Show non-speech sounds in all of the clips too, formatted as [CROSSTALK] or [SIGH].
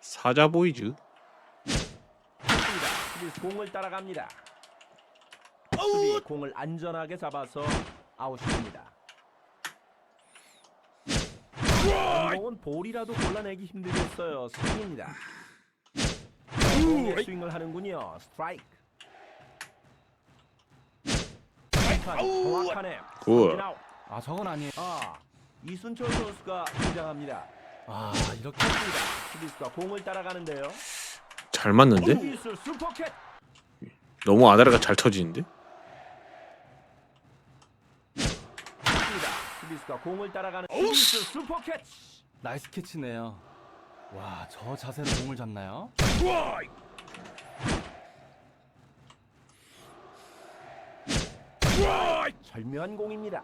사자 보이즈. 공을 따라갑니다. 수비 공을 안전하게 잡아서 아웃입니다. 공은 볼이라도 골라내기 힘들겠어요. 스윙입니다. 스윙을 하는군요. 스트라이크. 정확하네. 굿. 아웃. 아 저건 아니에요. 아, 이순철 선수가 등장합니다. 아 이렇게 좋습니다. 수비수가 공을 따라가는데요. 잘 맞는데? 수비수 슈퍼캣. 너무 아다리가 잘 터지는데? 수비수가 공을 따라가는 수비수 슈퍼캣. 나이스 캐치네요. 와 저 자세로 공을 잡나요? 절묘한 공입니다.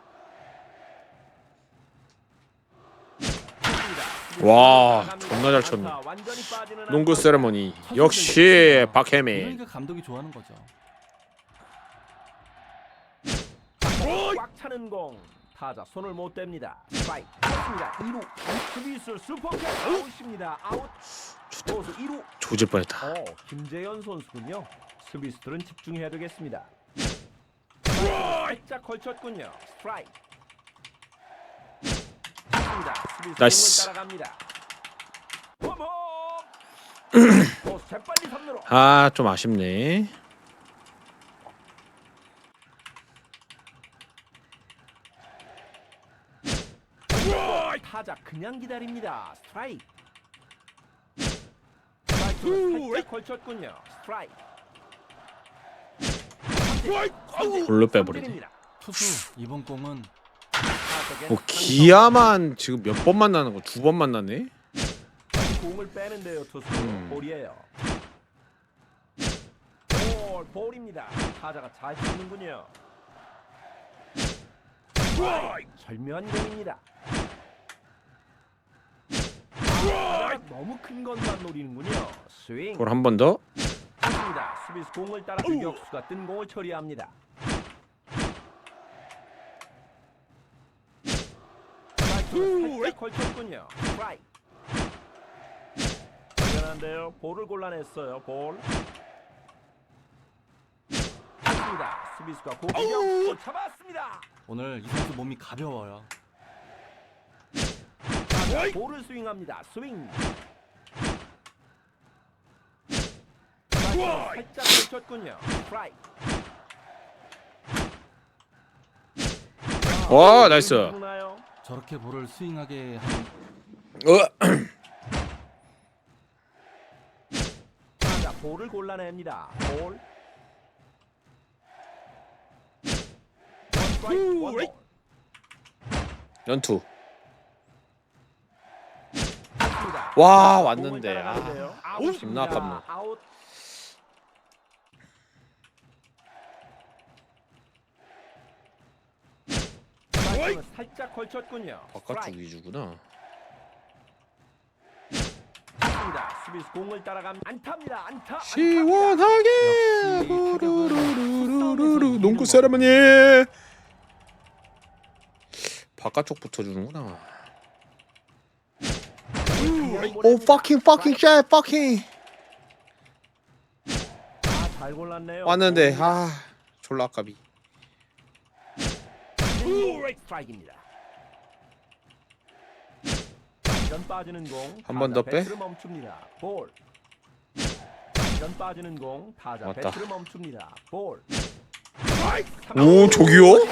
와, 존나 잘 쳤네. 농구 세레머니 역시. 그러니까 감독이 좋아하는 거죠. 꽉 차는 공. 타자 손을 못 댑니다. 스트라이크. 좋습니다. 2루. 수비수 슈퍼캣 아웃입니다. 아웃.投수 2루. 조질 뻔했다. 어, 김재현 선수군요. 수비수들은 집중해야 되겠습니다. 살짝 걸쳤군요. 스트라이크. 나이스. 공을 따라갑니다. 홈홈. 또 재빨리 3루로. 아, 좀 아쉽네. 타자 그냥 기다립니다. 스트라이크. 살짝 걸쳤군요. 스트라이크. 볼로 빼버리네. 투수 이번 공은 뭐 기아만 지금 몇 번 만나는 거? 두 번 만나네? 공을 빼는데요 투수. 음. 볼이에요. 볼 볼입니다. 타자가 잘 치는군요. 절묘한 공입니다. 타자가 너무 큰 것만 노리는군요. 스윙. 볼한 번 더. 수비수 공을 따라 유격수가 뜬 공을 처리합니다 스트라이크를 살짝 걸쳤군요. 스트라이크 대단한데요. 볼을 골라냈어요 볼. 좋습니다. 수비수가 공격 잡았습니다. 오늘 이 선수 몸이 가벼워요. 볼을 스윙합니다. 스윙. 살짝 걸쳤군요. 스트라이크 와, 나이스. 저렇게 볼을 스윙하게 하는 어, 자, 볼을 골라냅니다. 볼. 원 스트라이크, 원 볼. 연투. 와, 공을 왔는데. 따라가는데요. 아, 아웃입니다. 존나 아깝네. 아웃. 살짝 걸쳤군요. 바깥쪽 스트라이크. 위주구나. 좋습니다. 수비수 공을 따라갑 안타입니다. 안타. 안타입니다. 시원하게 루루루루루 농구 세레머니 바깥쪽 붙어주는구나 오 fucking fucking shit fucking 아, 잘 골랐네요. 왔는데 아 졸라 아깝이 스트라이크입니다. 전 빠지는 공. 한번더 타자 빼? 배트를 멈춥니다. 볼. 전 빠지는 공. 타자. 배트를 멈춥니다. 볼. 오, 저기요?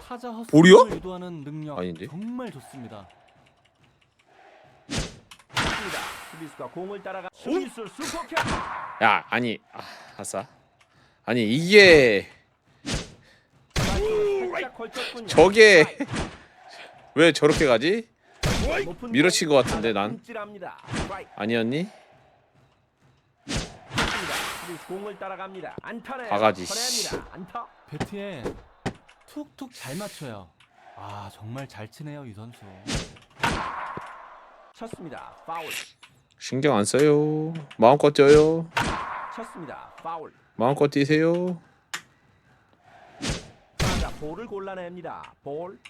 타자 헛스윙을 볼이요? 유도하는 능력 아닌데? 정말 좋습니다. 수비수가 공을 따라가 수비수 슈퍼캐. 야 아니 아 아싸 아니 이게. 저게 왜 저렇게 가지 밀어친 공. 것 같은데, 난. 아니었니 좋습니다. 수비수 공을 따라갑니다. 안타네. 바가지. 배트에 툭툭 잘 맞춰요. 아 정말 잘 치네요 이 선수. 쳤습니다. 파울. 신경 안 써요 마음껏 뛰어요 쳤습니다. 파울. 마음껏 뛰세요 볼을 골라냅니다. 볼.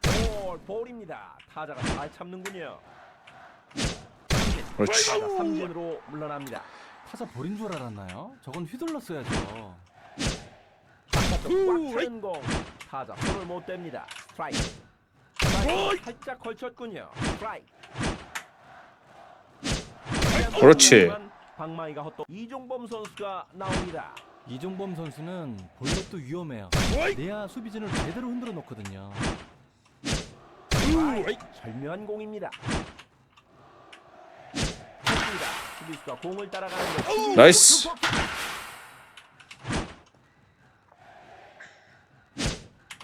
볼, 볼입니다. 타자가 잘 참는군요. 그렇지. 타자 삼진으로 물러납니다. 타자 볼인 줄 알았나요? 저건 휘둘렀어야죠. 바깥쪽 꽉 차는 공. 타자 손을 못 댑니다. 스트라이크. 스트라이크 살짝 걸쳤군요. 스트라이크. 그렇지. 방망이가 헛도 이종범 선수가 나옵니다. 이종범 선수는 볼넷도 위험해요. 내야 수비진을 제대로 흔들어 놓거든요. 절묘한 공입니다. 수비수가 공을 따라가는데 나이스. 슈퍼킥.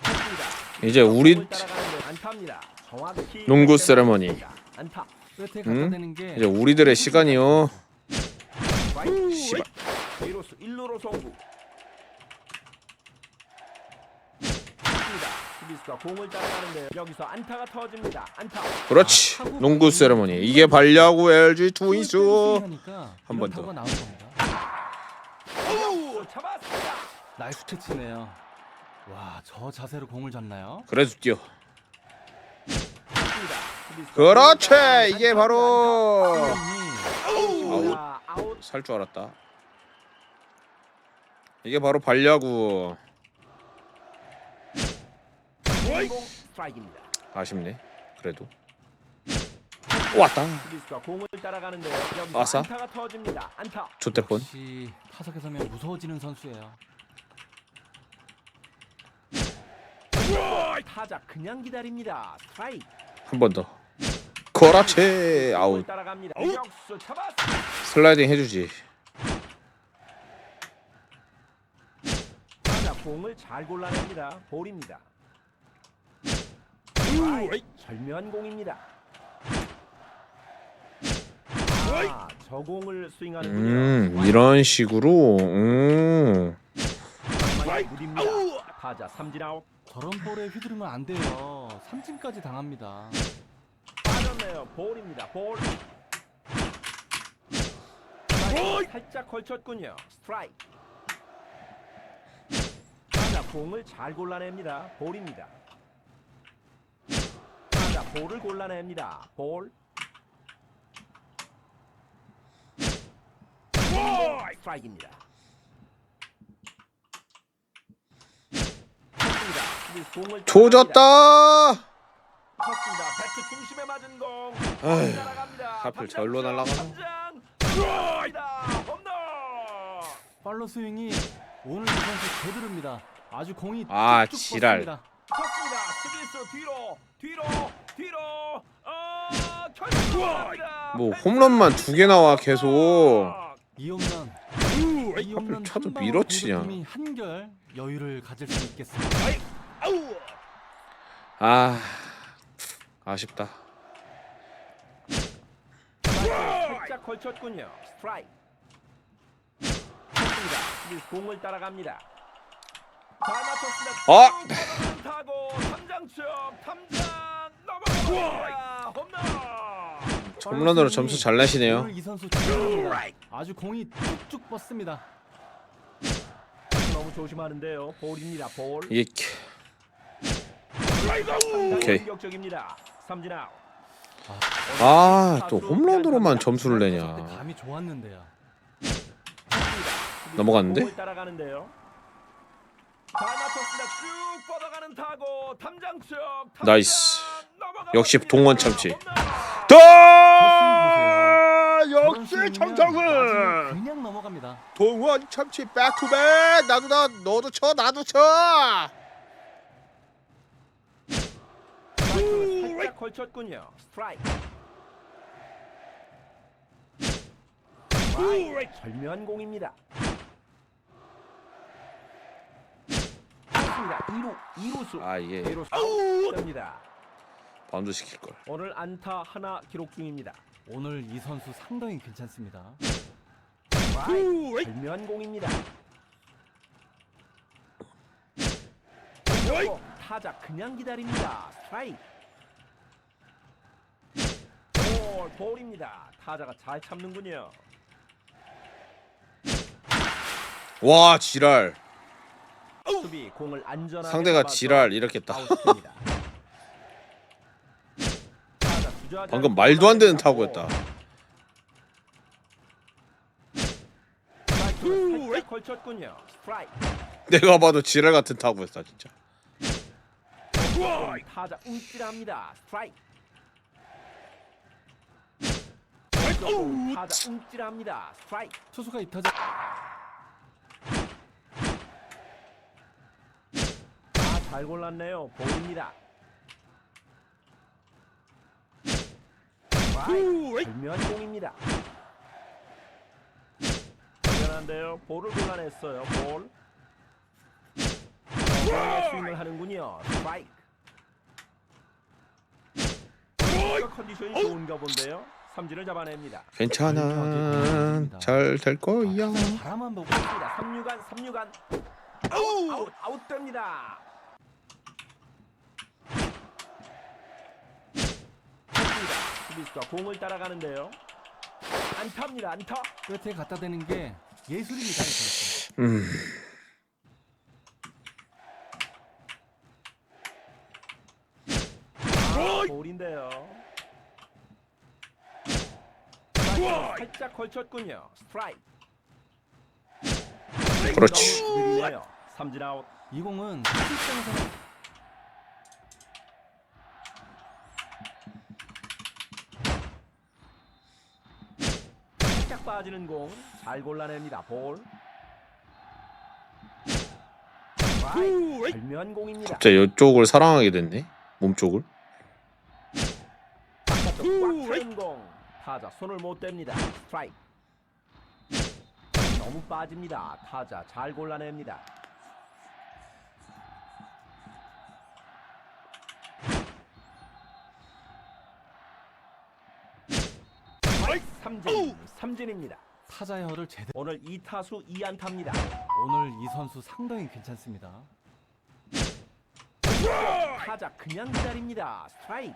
쳤습니다. 이제 우리 공을 따라가는데 안타입니다. 정확히 농구 세레머니. 안타. 끝에 음? 갖다 대는 게 이제 우리들의 시간이요. 스트라이크. 씨발. 1루로 송구. 수비수가 공을 따라가는데 여기서 안타가 터집니다. 안타. 그렇지. 농구 세레머니. 이게 발야구 LG 트윈스. 하니까 한번 더. 오, 잡았습니다. 나이스 캐치네요. 와, 저 자세로 공을 잡나요? 그래도 뛰어. 그렇지. 이게. 바로 이 안타. 아웃. 살 줄 알았다. 이게 바로 발야구. 아쉽네. 그래도 왔다. 아싸. 역시 타석에 서면 무서워지는 선수예요. 타자 그냥 기다립니다. 스트라이크. 한번 더. 공을 아웃. 슬라이딩 해주지. 타자 공을 잘 골라냅니다. 볼입니다. 절묘한 공입니다. 아, 저 공을 스윙하는군요. 음 이런 식으로. 음. 타자 삼진 아웃. 저런 볼에 휘두르면 안 돼요. 삼진까지 당합니다. 빠졌네요. 볼입니다. 볼. 스트라이크 살짝 걸쳤군요. 스트라이크. 공을 잘 골라냅니다. 볼입니다. 타자 볼을 골라냅니다. 볼. 스트라이크입니다. 쳤습니다. 수비수 공을 조졌다. 따라갑니다. 쳤습니다. 배트 중심에 맞은 공. 아휴, 날아갑니다. 하필 절로. 홈런. 팔로 스윙이 오늘 이 선수 제대로입니다. 아주 공이 아, 지랄. 뻗습니다. 쳤습니다. 수비수 뒤로 뒤로 뒤로. 아, 결승입니다. 뭐 홈런만 두 개 나와 계속. 이 홈런, 이 홈런 차도 한 밀어치냐. 공격팀이 한결 여유를 가질 수 있겠습니다. 아 아쉽다. 살짝 걸쳤군요. 스트라이크. 수비수 공을 따라갑니다. 홈런. 홈런으로 점수 잘 내시네요. 이 선수. 아주 공이 쭉쭉 뻗습니다. 너무 조심하는데요. 볼입니다. 볼. 이게 오케이. 아 또 홈런으로만 점수를 내냐. 감이 좋았는데요. 넘어갔는데? 맞췄습니다. 쭉 뻗어가는 타고 탐장 쪽. 탐장 나이스. 역시. 동원 참치. 다 저런 역시 마지막 그냥 넘어갑니다. 동원 참치 백투백 나도 나 너도 쳐 나도 쳐. 살짝 걸쳤군요. 스트라이크. 스트라이크. 절묘한 공입니다. 맞습니다. 2루, 2루수. 아 이게 2루수 아웃됩니다. 바운드 시킬 걸. 오늘 안타 하나 기록 중입니다. 오늘 이 선수 상당히 괜찮습니다. 절묘한 공입니다. 그리고 타자 그냥 기다립니다. 스트라이크. 볼, 볼입니다. 타자가 잘 참는군요. 와 지랄. 수비 공을 안전하게 상대가 잡아서 지랄. 아웃시킵니다. 주저하지 방금 않고 말도 안 되는. 타구였다. 스트라이크를 살짝 걸쳤군요. 스트라이크. 내가 봐도 지랄 같은 타구였다 진짜. 타자 움찔합니다. 스트라이크. 타자 움찔합니다. 스트라이크. 투수가 이 타자 아, 잘 골랐네요. 볼입니다. 절묘한 공입니다. 대단한데요. 볼을 골라냈어요. 볼. 공에 스윙을 하는군요. 스트라이크. 컨디션이 좋은가 본데요. 삼진을 잡아냅니다. 괜찮아. 잘 될 거야. 바라만 보고 있습니다. 3루간 3루간 아웃 아웃 아웃됩니다. 좋습니다. 수비수가 공을 따라가는데요. 안타입니다. 안타. 끝에 갖다 대는 게 예술입니다. 음. 아, 볼인데요. 살짝 걸쳤군요. 스트라이크. 그렇지. 느리네요. 삼진 아웃. 이 공은 투수 살짝 빠지는 공 잘 골라냅니다. 볼. 절묘한 공입니다. 갑자기 이쪽을 사랑하게 됐네. 몸 쪽을. 바깥쪽 꽉 차는 공. 타자 손을 못 댑니다. 스트라이크. 너무 빠집니다. 타자 잘 골라냅니다. 삼진, 삼진입니다. 타자의 허를 제대로 오늘 2타수 2안타입니다. 오늘 이 선수 상당히 괜찮습니다. 타자 그냥 기다립니다. 스트라이크.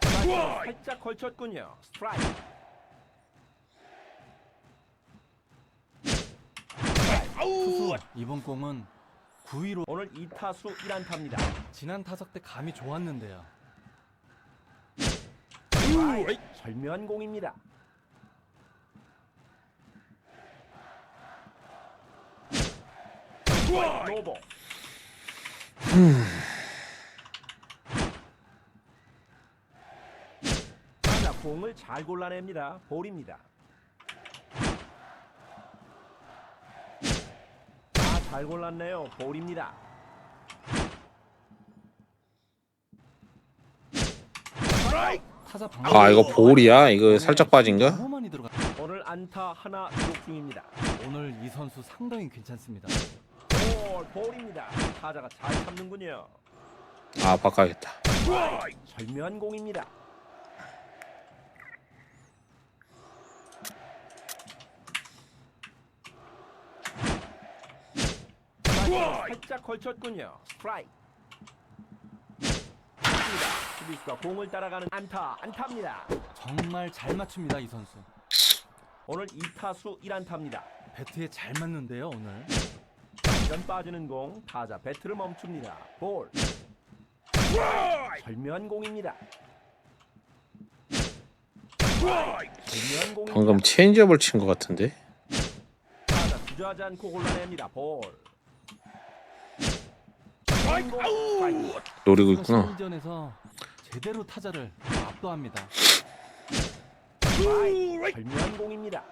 스트라이크 살짝 걸쳤군요. 스트라이크. 투수 이번 공은 9위로 오늘 2타수 1안타입니다. 지난 타석 때 감이 좋았는데요. 절묘한 공입니다. 노보. 자, 공을 잘 골라냅니다. 볼입니다. 아, 잘 골랐네요. 볼입니다. 타자 아 이거 볼이야? 이거 살짝 빠진가? 너무 많이 들어가. 오늘 안타 하나 기록 중입니다. 오늘 이 선수 상당히 괜찮습니다. 볼, 볼입니다. 타자가 잘 참는군요. 아 바꿔야겠다. 절묘한 공입니다. 살짝 걸쳤군요. 스트라이크. 수비수가 공을 따라가는 안타, 안타입니다. 정말 잘 맞춥니다 이 선수. 오늘 2타수 1안타입니다. 배트에 잘 맞는데요 오늘. 이런 빠지는 공, 타자 배트를 멈춥니다. 볼. 절묘한 공입니다. 절묘한 공입니다. 방금 체인지업을 친 것 같은데. 타자 주저하지 않고 골라냅니다. 볼. 노리고 있구나. 제대로 타자를 압도합니다. 절묘한 공입니다.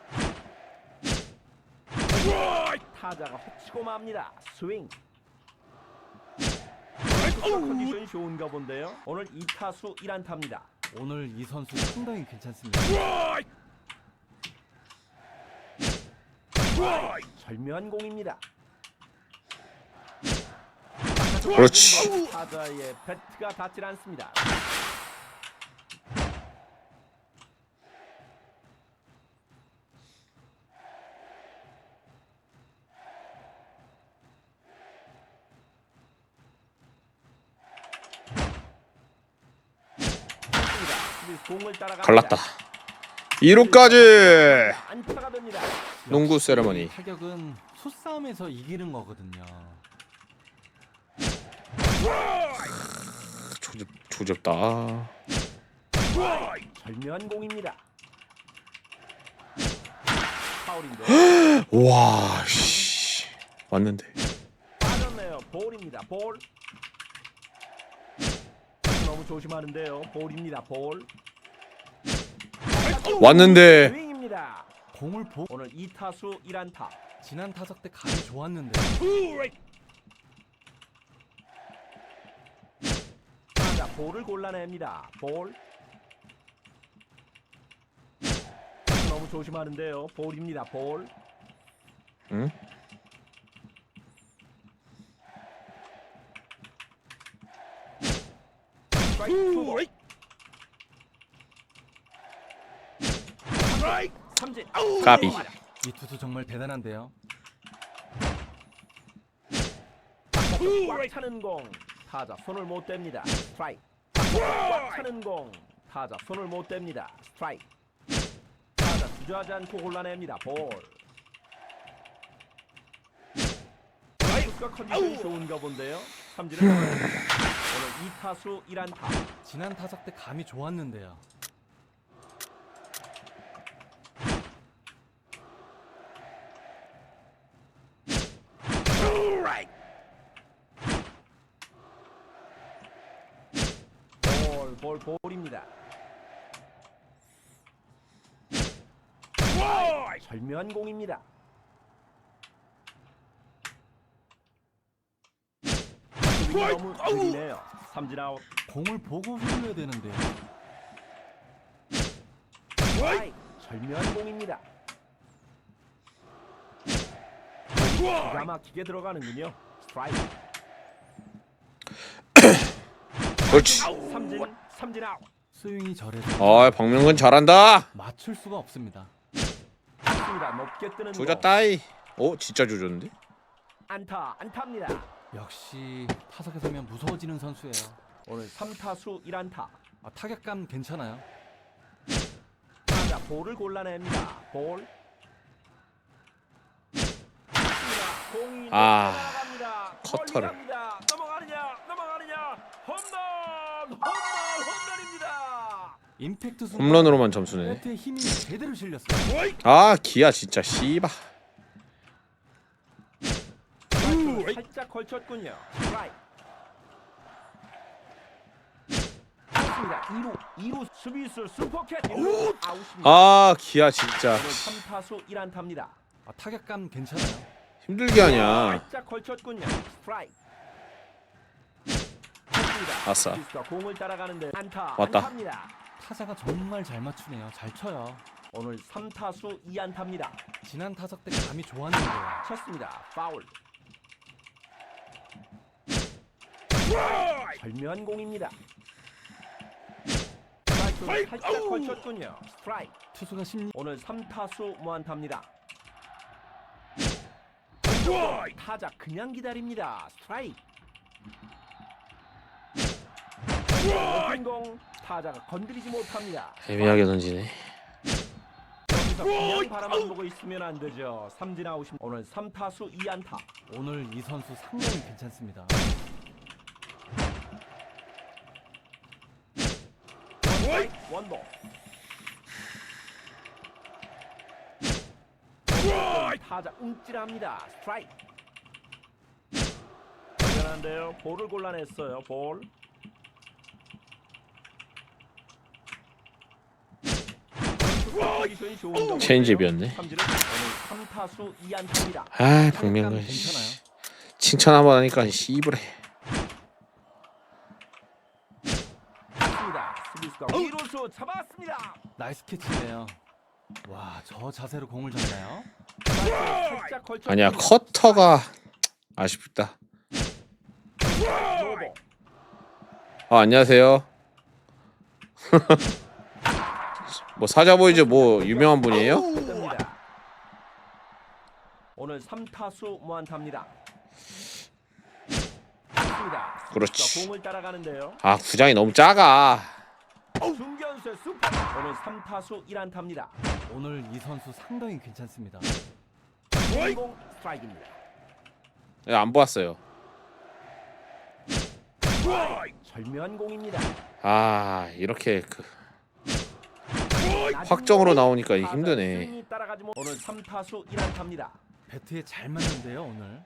타자가 헛치고 맙니다. 스윙. 컨디션이 좋은가 본데요. 오늘 2타수 1안타입니다. 오늘 이 선수 상당히 괜찮습니다. 절묘한 공입니다. 그렇지. 타자의 배트가 닿질 않습니다. 수비수 공을 따라갑니다. 갈랐다. 2루까지. 안타가 됩니다. 농구 세레머니. 타격은 수싸움에서 이기는 거거든요. 조졌다. 아, 절묘한 공입니다. 파울인데 와, 씨. 왔는데. 빠졌네요. 볼입니다. 볼. 너무 조심하는데요. 볼입니다. 볼. 왔는데. 공을 보 오늘 2타수 1안타. 지난 타석 때 감이 좋았는데 타자 볼을 골라냅니다. 볼. 너무 조심하는데요. 볼입니다. 볼. 응? 스트라이크 투 볼. 삼진. 까비. 이 투수 정말 대단한데요. 꽉 차는 공. 타자 손을 못 댑니다. 스트라이크. 꽉 차는 공. 타자 손을 못 댑니다. 스트라이크. 타자 주저하지 않고 골라냅니다. 볼. 스트라이크가 컨디션이 좋은가 본데요. 삼진을. 오늘 2타수 1안타. 지난 타석 때 감이 좋았는데요. 볼, 볼, 볼입니다. 절묘한 공입니다. 스윙이 너무 느리네요. 삼진 아웃. 공을 보고 휘둘러야 되는데요. 스트라이크. 절묘한 공입니다. 기가 막히게 들어가는군요. 스트라이크. 그렇지. 삼진, 삼진 아웃. 스윙이 저래서 아, 박명근 잘한다. 맞출 수가 없습니다. 좋습니다. 높게 뜨는 공. 조졌다이. 오, 진짜 조졌는데? 안타, 안타입니다. 역시 타석에 서면 무서워지는 선수예요. 오늘 3타수 1안타. 아, 타격감 괜찮아요. 타자 볼을 골라냅니다. 볼. 아. 커터를. 멀리 갑니다. 넘어가느냐, 넘어가느냐. 홈런, 홈런, 홈런입니다. 임팩트 수 홈런으로만 점수네. 아, 기아 진짜 씨바. 살짝 걸쳤군요. 스트라이크. 좋습니다. 2루, 2루 수비수 슈퍼캣 1루 아웃입니다. 아, 기아 진짜 오늘 3타수 1안타입니다. 아, 타격감 괜찮아요. 힘들게 하냐. 살짝 걸쳤군요. 스트라이크. 좋습니다. 아싸. 수비수가 공을 따라가는데 안타. 왔다. 안타입니다. 타자가 정말 잘 맞추네요. 잘 쳐요. 오늘 3타수 2안타입니다. 지난 타석 때 감이 좋았는데요. 쳤습니다. 파울. 절묘한 공입니다. 스트라이크를 살짝 걸쳤군요. 스트라이크. 투수가 심리 오늘 3타수 무안타입니다. 타자 그냥 기다립니다. 스트라이크. 높은 공 타자가 건드리지 못합니다. 애매하게 던지네. 여기서 그냥 바라만 보고 있으면 안 되죠. 삼진 아웃이 오늘 3타수 2안타. 오늘 이 선수 상당히 괜찮습니다. 원볼. 타자 움찔합니다. 스트라이크. 대단한데요. 볼을 골라냈어요. 볼. 체인지업이었네. 삼진은 오늘 3타수 2안타입니다. 아, 박명근. 칭찬 한번 하니까 씨부래. 잡았습니다. 나이스 캐치네요. 와, 저 자세로 공을 잡나요? 살짝 걸쳐 아니야, 커터가 아쉽다. 아, 안녕하세요. [LAUGHS] 뭐 사자보이즈 뭐 유명한 분이에요? 오늘 3타수 무안타입니다. 그렇지. 수비수가 공을 따라가는데요. 아, 구장이 너무 작아. 중견수의 슈퍼. 오늘 3타수 1안타입니다. 오늘 이 선수 상당히 괜찮습니다. 공공 스트라이크입니다. 네, 안 보았어요. 절묘한 공입니다. 아 이렇게 그 확정으로 나오니까 이게 힘드네. 스윙이 따라가지 못. 오늘 3타수 1안타입니다. 배트에 잘 맞는데요 오늘.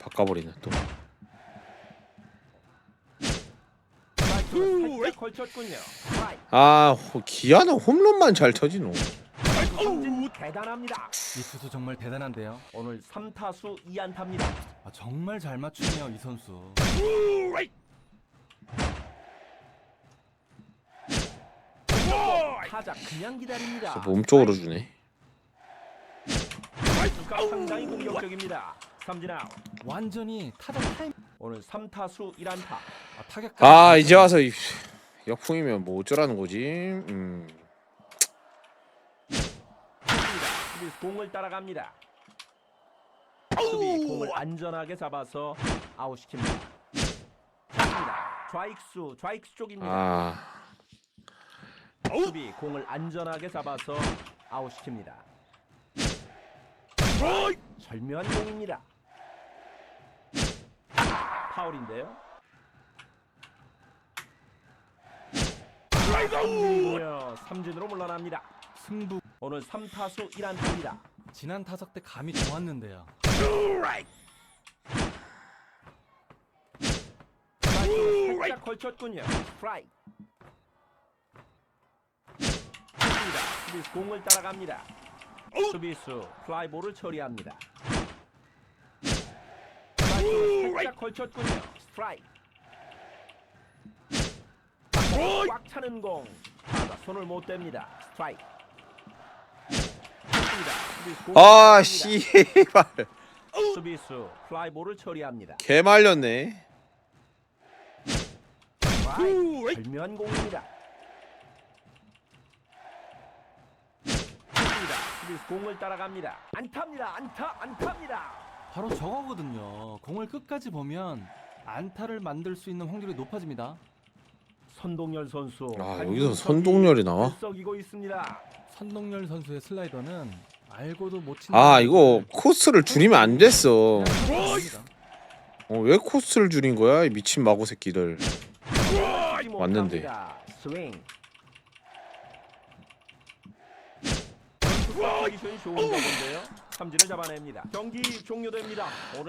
바꿔버리네 또. 살짝 걸쳤군요. 스트라이크. 아 호- 기아는 홈런만 잘 터지노. 삼진 대단합니다. 이 투수 정말 대단한데요. 오늘 3타수 2안타입니다. 아, 정말 잘 맞추네요 이 선수. 타자 그냥 기다립니다. 몸 쪽으로 주네. 투수가 상당히 공격적입니다. 삼진 아웃. 완전히 타자 타임. 오늘 3타수 1안타. 아, 타격. 아 이제 와서 이- 역풍이면 뭐 어쩌라는 거지? 음. 수비 공을 따라갑니다. 수비 공을 안전하게 잡아서 아웃시킵니다. 좌익수 좌익수 쪽입니다. 아 수비 공을 안전하게 잡아서 아웃시킵니다. 절묘한 공입니다. 파울인데요. 삼진이군요. 삼진으로 물러납니다. 승부. 오늘 3타수 1안타입니다. 지난 타석 때 감이 좋았는데요. 살짝 걸쳤군요. 스트라이크. 습니다 수비수 공을 따라갑니다. 수비수 플라이볼을 처리합니다. 살짝 걸쳤군요. 스트라이크. 꽉 차는 공. 손을 못 댑니다. 스트라이크. 아, 따라갑니다. 씨발 수비수 플라이볼을 처리합니다. 개 말렸네. 스트라이크. 절묘한 공입니다. 수비수 공을 따라갑니다. 안타입니다. 안타, 안타입니다. 바로 저거거든요. 공을 끝까지 보면 안타를 만들 수 있는 확률이 높아집니다. 선동열 선수. 아한 여기서 선동열이 나와? 들썩이고 있습니다. 선동열 선수의 슬라이더는 알고도 못 치는. 아 이거 코스를 줄이면 안 됐어. 어, 왜 코스를 줄인 거야 이 미친 마고 새끼들. 왔는데. 스윙. 선수 포지션이 좋은 가 본데요. 삼진을 잡아냅니다. 경기 종료됩니다.